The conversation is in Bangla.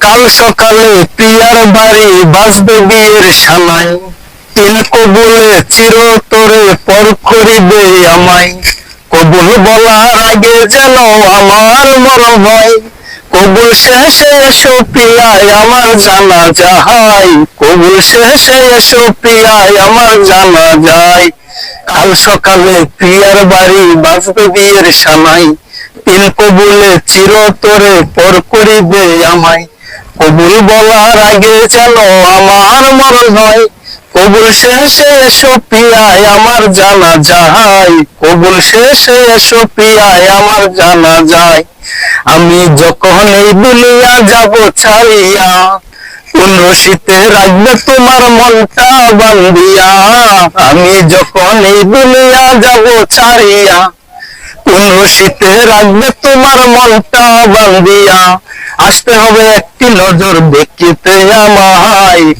কাল সকালে প্রিয়ার বাড়ি বাজবে বিয়ের সানাই তিন কবুলে চিরতরে পর করিবে আমায়। কবুল বলার আগে যেন আমার মরণ হয়। কবুল শেষে এসো প্রিয়ায় আমার জানা যাহাই কবুল শেষে এসো প্রিয়ায় আমার জানা যায়। কাল সকালে প্রিয়ার বাড়ি বাজবে বিয়ের সানাই তিন কবুলে চিরতরে পর করিবে আমায়। কবুল বলার আগে যেন আমার মরণ হয়। কবুল শেষে এসো প্রিয়ায় আমার জানা যায়। কবুল শেষে এসো প্রিয়ায় আমার জানা যায়। আমি যখন এই দুনিয়া যাব ছাড়িয়া রশিতে রাখবে তোমার মনটা বান্দিয়া আমি যখন এই দুনিয়া যাব ছাড়িয়া কোন শীতে রাখবে তোমার মনটা বান্দিয়া। আসতে হবে একটি নজর দেখিতে আমায়।